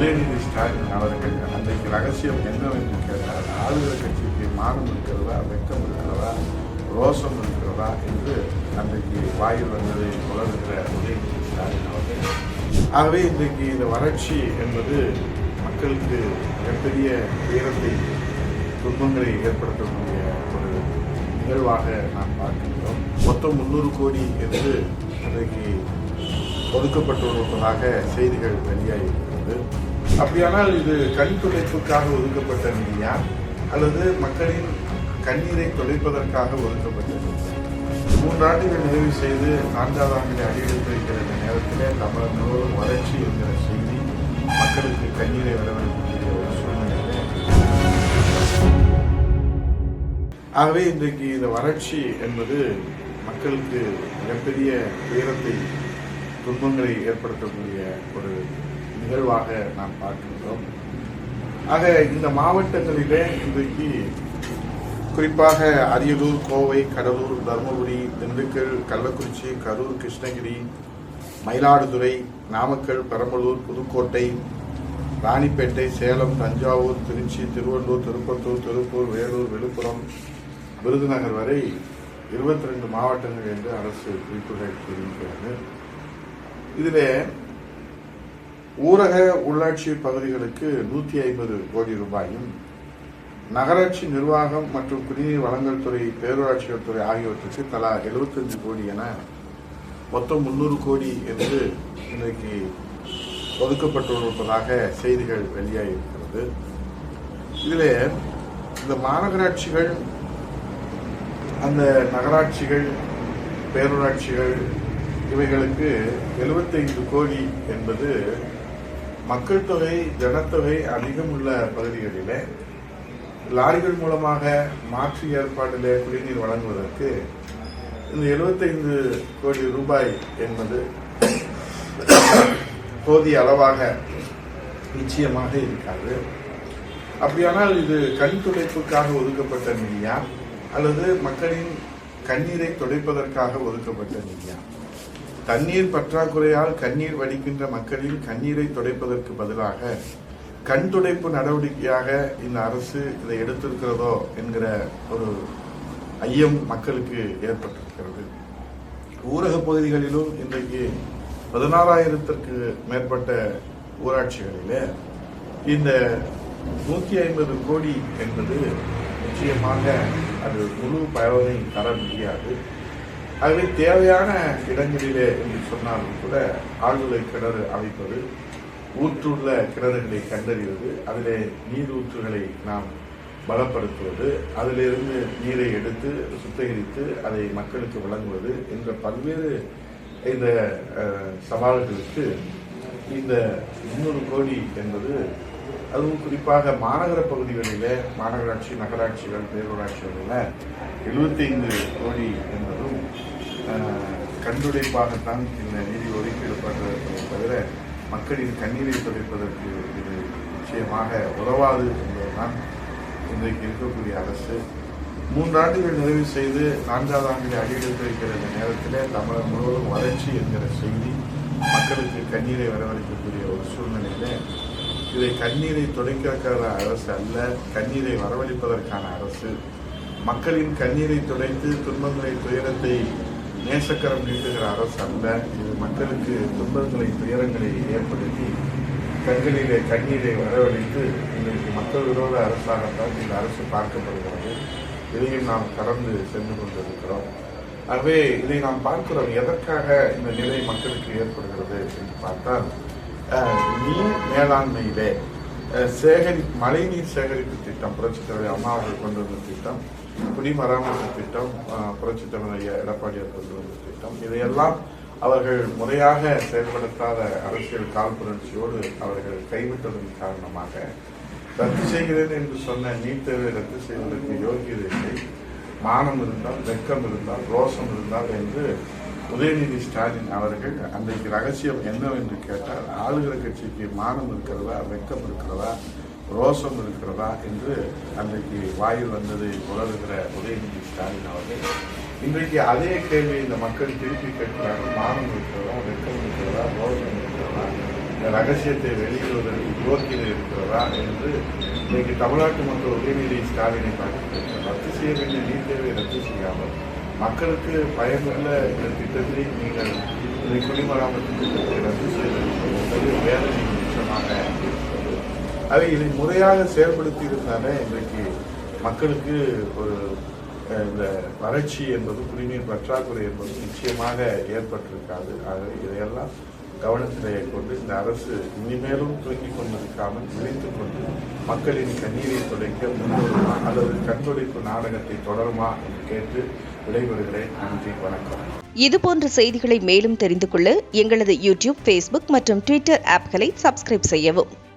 உதயநிதி ஸ்டாலின் அவர்கள் அன்றைக்கு ரகசியம் என்னவென்று கேட்டால் ஆளுநர் கட்சிக்கு மானம் இருக்கிறதா வெக்கம் இருக்கிறதா ரோஷம் இருக்கிறதா என்று அன்றைக்கு வாயில் வந்ததை தொடர்கிற உதயநிதி ஸ்டாலின் அவர்கள். ஆகவே இன்றைக்கு இந்த வறட்சி என்பது மக்களுக்கு மிகப்பெரிய உயரத்தை துன்பங்களை ஏற்படுத்தக்கூடிய ஒரு நிகழ்வாக நாம் பார்க்கின்றோம். மொத்தம் முந்நூறு கோடி என்று அன்றைக்கு ஒதுக்கப்பட்டுள்ளதாக செய்திகள் வெளியாகி இருக்கிறது அப்படியானால் இது கண் துடைப்புக்காக ஒதுக்கப்பட்ட நிதியா அல்லது மக்களின் கண்ணீரை துடைப்பதற்காக ஒதுக்கப்பட்ட நிதியா மூன்றாண்டுகள் நிறைவு செய்து நான்காவது ஆண்டில் அடியெடுத்து வைக்கிற நேரத்தில் நேரத்திலே முழுவதும் வறட்சி என்கிற செய்தி மக்களுக்கு கண்ணீரை வரவழைக்கக்கூடிய ஒரு சூழ்நிலை ஆகவே இன்றைக்கு இந்த வறட்சி என்பது மக்களுக்கு மிகப்பெரிய உயரத்தை துன்பங்களை ஏற்படுத்தக்கூடிய ஒரு நிகழ்வாக நாம் பார்க்கின்றோம். ஆக இந்த மாவட்டங்களிலே இன்றைக்கு குறிப்பாக அரியலூர் கோவை கடலூர் தருமபுரி திண்டுக்கல் கள்ளக்குறிச்சி கரூர் கிருஷ்ணகிரி மயிலாடுதுறை நாமக்கல் பெரம்பலூர் புதுக்கோட்டை ராணிப்பேட்டை சேலம் தஞ்சாவூர் திருச்சி திருவள்ளூர் திருப்பத்தூர் திருப்பூர் வேலூர் விழுப்புரம் விருதுநகர் வரை இருபத்தி ரெண்டு மாவட்டங்கள் என்று அரசு குறிப்புகள் தெரிவிக்கிறது. இதில் ஊரக உள்ளாட்சி பகுதிகளுக்கு நூற்றி ஐம்பது கோடி ரூபாயும் நகராட்சி நிர்வாகம் மற்றும் குடிநீர் வழங்கல் துறை பேரூராட்சிகள் துறை ஆகியவற்றுக்கு தலா 75 கோடி என மொத்தம் முந்நூறு கோடி என்று இன்றைக்கு ஒதுக்கப்பட்டுள்ளதாக செய்திகள் வெளியாகி இருக்கிறது இதில் இந்த மாநகராட்சிகள் அந்த நகராட்சிகள் பேரூராட்சிகள் இவைகளுக்கு 75 கோடி என்பது மக்கள் தொகை ஜனத்தொகை அதிகம் உள்ள பகுதிகளில் லாரிகள் மூலமாக மாற்று ஏற்பாட்டிலே குடிநீர் வழங்குவதற்கு இந்த 75 கோடி ரூபாய் என்பது போதிய அளவாக நிச்சயமாக இருக்காது. அப்படியானால் இது கண் துடைப்புக்காக ஒதுக்கப்பட்ட நிதியா? அல்லது மக்களின் கண்ணீரை துடைப்பதற்காக ஒதுக்கப்பட்ட நிதியா? தண்ணீர் பற்றாக்குறையால் கண்ணீர் வடிக்கின்ற மக்களில் கண்ணீரை துடைப்பதற்கு பதிலாக கண் துடைப்பு நடவடிக்கையாக இந்த அரசு இதை எடுத்திருக்கிறதோ என்கிற ஒரு ஐயம் மக்களுக்கு ஏற்பட்டிருக்கிறது. ஊரக பகுதிகளிலும் இன்றைக்கு பதினாறாயிரத்திற்கு மேற்பட்ட ஊராட்சிகளிலே இந்த நூற்றி ஐம்பது கோடி என்பது நிச்சயமாக அது முழு பயனை தர முடியாது. ஆகவே தேவையான இடங்களிலே என்று சொன்னாலும் கூட ஆழ்துளை கிணறு அமைப்பது ஊற்றுள்ள கிணறுகளை கண்டறிவது அதிலே நீர் ஊற்றுகளை நாம் பலப்படுத்துவது அதிலிருந்து நீரை எடுத்து சுத்திகரித்து அதை மக்களுக்கு வழங்குவது என்ற பல்வேறு இந்த சவால்களுக்கு இந்த முன்னூறு கோடி என்பது அதுவும் குறிப்பாக மாநகர பகுதிகளிலே மாநகராட்சி நகராட்சிகள் பேரூராட்சிகளில் 75 கோடி என்பது கண்டுடைப்பாகத்தான் இந்த நிதி ஒதுக்கீடு பண்ணுறதை தவிர மக்களின் கண்ணீரை துடைப்பதற்கு இது நிச்சயமாக உதவாது என்பதுதான் இன்றைக்கு இருக்கக்கூடிய அரசு. மூன்றாண்டுகள் நிறைவு செய்து நான்காவது ஆண்டில் அடியெடுத்து வைக்கிற இந்த நேரத்தில் தமிழகம் முழுவதும் வறட்சி என்கிற செய்தி மக்களுக்கு கண்ணீரை வரவழைக்கக்கூடிய ஒரு சூழ்நிலையில் இதை கண்ணீரை துடைக்கிற அரசு அல்ல கண்ணீரை வரவழைப்பதற்கான அரசு. மக்களின் கண்ணீரை துடைத்து துன்பங்களை துயரத்தை நேசக்கரம் நீட்டுகிற அரசு அல்ல. இது மக்களுக்கு துன்பங்களை துயரங்களை ஏற்படுத்தி கண்களிலே கண்ணீரை வரவழைத்து இன்றைக்கு மக்கள் விரோத அரசாகத்தான் இந்த அரசு பார்க்கப்படுகிறது. இதையும் நாம் கடந்து சென்று கொண்டிருக்கிறோம். ஆகவே இதை நாம் பார்க்கிறோம். எதற்காக இந்த நிலை மக்களுக்கு ஏற்படுகிறது என்று பார்த்தால் நீர் மேலாண்மையிலே சேகரி மழைநீர் சேகரிப்பு திட்டம் புரட்சித் தலைவர் அம்மா அவர்கள் கொண்டு வந்த திட்டம் குடிமராமத்து திட்டம் புரட்சித் தலைவர் எடப்பாடியார் கொண்டு வந்த திட்டம் இதையெல்லாம் அவர்கள் முறையாக செயல்படுத்தாத அரசியல் காழ்ப்புணர்ச்சியோடு அவர்கள் கைவிட்டதன் காரணமாக ரத்து செய்கிறேன் என்று சொன்ன நீட் தேர்வை ரத்து செய்வதற்கு யோகியதை இல்லை மானம் இருந்தால் வெக்கம் இருந்தால் ரோஷம் இருந்தால் என்று உதயநிதி ஸ்டாலின் அவர்கள் அன்றைக்கு ரகசியம் என்னவென்று கேட்டால் ஆளுகிற கட்சிக்கு மானம் இருக்கிறதா வெக்கம் இருக்கிறதா ரோஷம் இருக்கிறதா என்று அன்றைக்கு வாயில் வந்ததை உணர்கிற உதயநிதி ஸ்டாலின் அவர்கள் இன்றைக்கு அதே கேள்வியை இந்த மக்கள் திருப்பி கேட்கிறார்கள். மானம் இருக்கிறதா வெக்கம் இருக்கிறதா ரோஷம் இருக்கிறதா இந்த ரகசியத்தை வெளியிடுவதற்கு யோக்கியதை இருக்கிறதா என்று இன்றைக்கு தமிழ்நாட்டு மக்கள் உதயநிதி ஸ்டாலினை பார்த்து ரத்து செய்ய வேண்டிய நீர் தேர்வை ரத்து செய்யாமல் மக்களுக்கு பயனுள்ள இந்த திட்டத்தை நீங்கள் இந்த குடிமராமத்து திட்டத்தை ரத்து செய்வது வேலை நிச்சயமாக அதை இதை முறையாக செயல்படுத்தி இருந்தாலே இன்றைக்கு மக்களுக்கு ஒரு இந்த வறட்சி என்பது குடிநீர் பற்றாக்குறை என்பது நிச்சயமாக ஏற்பட்டிருக்காது. ஆக இதையெல்லாம் கவனத்திலே கொண்டு இந்த அரசு இனிமேலும் தூங்கிக் கொண்டிருக்காமல் விழித்துக் கொண்டு மக்களின் கண்ணீரை துடைக்க முன்வருமா அல்லது கண்துடைப்பு நாடகத்தை தொடருமா என்று கேட்டு விடைபெறுகிறேன். நன்றி வணக்கம். இதுபோன்ற செய்திகளை மேலும் தெரிந்து கொள்ள எங்களது யூடியூப் ஃபேஸ்புக் மற்றும் ட்விட்டர் ஆப்களை சப்ஸ்கிரைப் செய்யவும்.